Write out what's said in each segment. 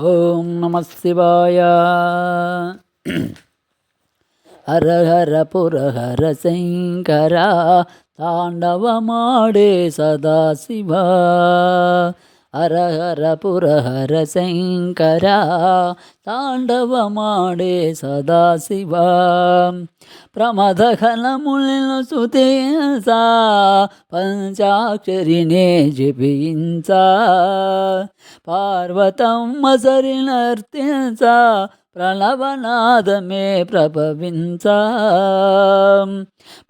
ఓం నమ శివాయ. హర హర పుర హర శంకర. తాండవమాడే సదాశివ హర హర పుర హర శంకర తాండవమాడే సదాశివ ప్రమదఘనములను సుతేసా పంచాక్షరినే జపించా పార్వతమ్మ సరినర్తించ ప్రణవనాదమే ప్రభవించ.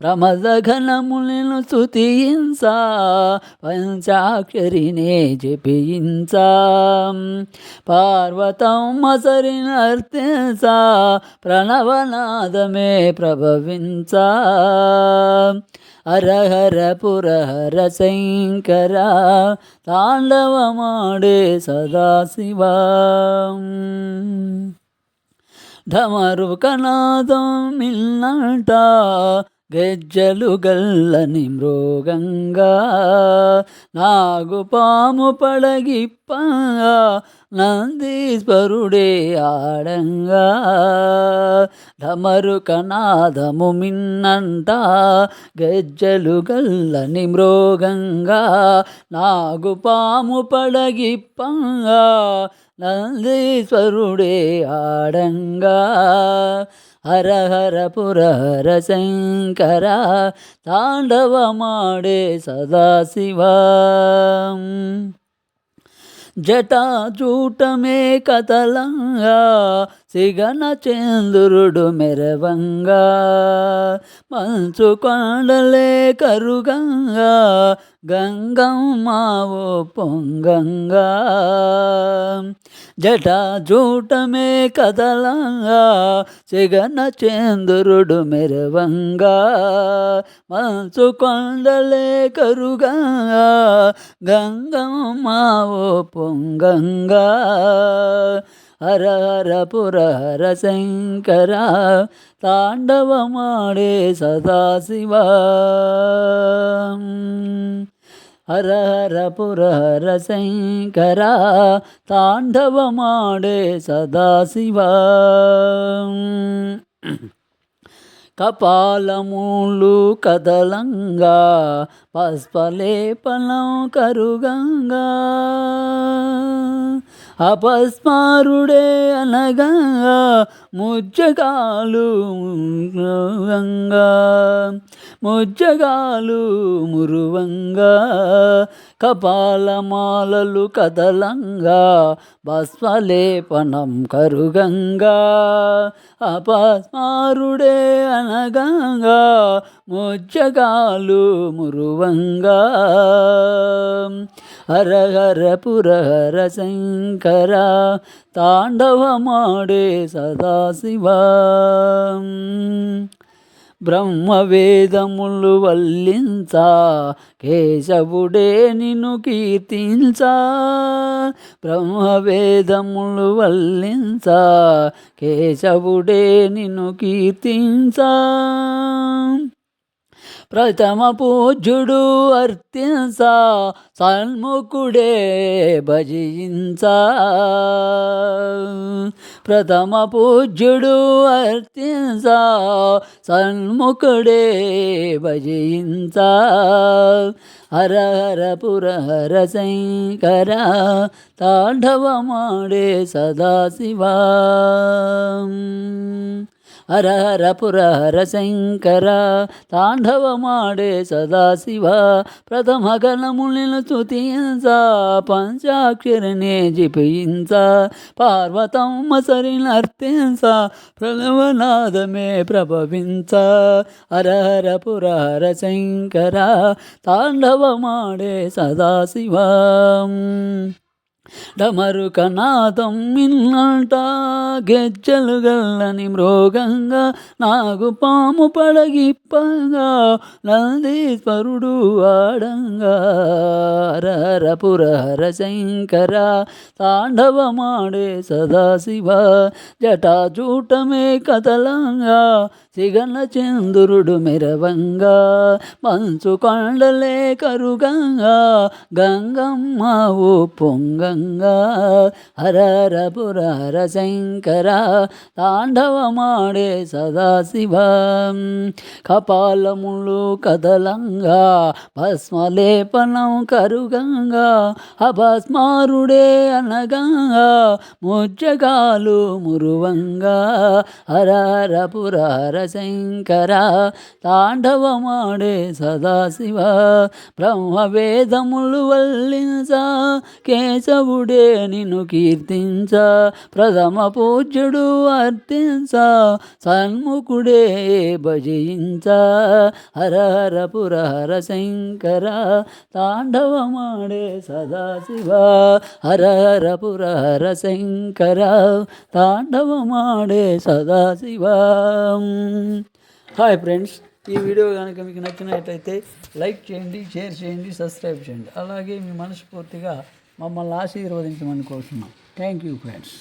ప్రమదఘనములను స్థుతించ పంచాక్షరినే జపించ. పార్వతమ్మ సరినర్తించ ప్రణవనాదమే ప్రభవించ. హర పురహర శంకర తాండవమాడే సదాశివ. ఢమరు కనాదం మిల్నట గెజ్జలు గల్లని మృగంగా నాగుపాము పడగిప్పంగా నందీశ్వరుడే ఆడంగా ఢమరు కనాదము మిన్నంట గెజ్జలు గల్లని మృగంగా నాగుపాము పడగిప్పంగా నందీశ్వరుడే ఆడంగా హర హర పుర హర శంకర తాండవమాడే సదాశివ జటాజూటమే కతలంగా సిగన చంద్రుడు మెరవంగా మంచు కొండలే కరుగంగా గంగమ్మావో పొంగంగా. జటా జూటమే కదలంగా సిగన చంద్రుడు మెరవంగా మంచు కొండలే కరుగంగా గంగమ్మావో పొంగంగా. హర హర పుర హర శంకర తాండవమాడే సదాశివ హర హర పుర హర శంకర తాండవమాడే సదాశివ కపాలములు కదలంగా పస్పలేపలం కరుగంగా అపస్మారుడే అనగా ముచ్చకాలు అంగా ముజ్జగాలు మురువంగా కపాలమాలలు కదలంగా భస్మలేపనం కరుగంగా అపస్మారుడే అనగంగా ముజ్జగాలు మురువంగా. హరహర పురహర శంకర తాండవమాడే సదాశివ. బ్రహ్మవేదములు వల్లించ కేశవుడే నిన్ను కీర్తించ. బ్రహ్మవేదములు వల్లించ కేశవుడే నిన్ను కీర్తించ. ప్రథమ పూజ్యుడు అర్తించ సన్ముఖుడే భజించ ప్రథమ పూజ్యుడు అర్తించ సన్ముఖుడే భజించ హర హర పుర హర శంకర తాండవమాడే సదాశివా. హర హర పుర హర శంకర తాండవమాడే సదాశివ ప్రథమ గణములను స్తుతించ పంచాక్షరిని జిపించ పార్వతమ్మ సరినర్తించ ప్రణవనాదమే ప్రభవించ హర హర పుర హర శంకర తాండవమాడే సదాశివ డమరు కనాదం మిన్నట గెజ్జలు గల్లని మృగంగా నాగు పాము పడగిప్పగా నందీశ్వరుడు ఆడంగా. హర పురహర శంకర తాండవమాడే సదాశివ జటాచూటమే కదలంగా సిగన చంద్రుడు మెరవంగా మంచు కొండలే కరుగంగా గంగమ్మ ఓ పొంగంగా. మురుగంగా హరర పురహర శంకర తాండవమాడే సదాశివ. కపాలములు కదలంగా భస్మలేపనం కరుగంగా అభస్మారుడే అనగంగా ముజ్జగాలు మురువంగా. హరర పురహర శంకర తాండవమాడే సదాశివ. బ్రహ్మవేదములు వల్లించ దేవుడే నిన్ను కీర్తించ ప్రథమ పూజ్యుడు అర్థించ సన్ముఖుడే భజయించ హర హర పురహర శంకర తాండవమాడే సదాశివ. హర హర పురహర శంకర తాండవమాడే సదాశివ. హాయ్ ఫ్రెండ్స్ ఈ వీడియో కనుక మీకు నచ్చినట్లయితే లైక్ చేయండి షేర్ చేయండి సబ్స్క్రైబ్ చేయండి. అలాగే మీ మనస్ఫూర్తిగా మమ్మల్ని ఆశీర్వదించమని కోరుతున్నాం థ్యాంక్ యూ ఫ్రెండ్స్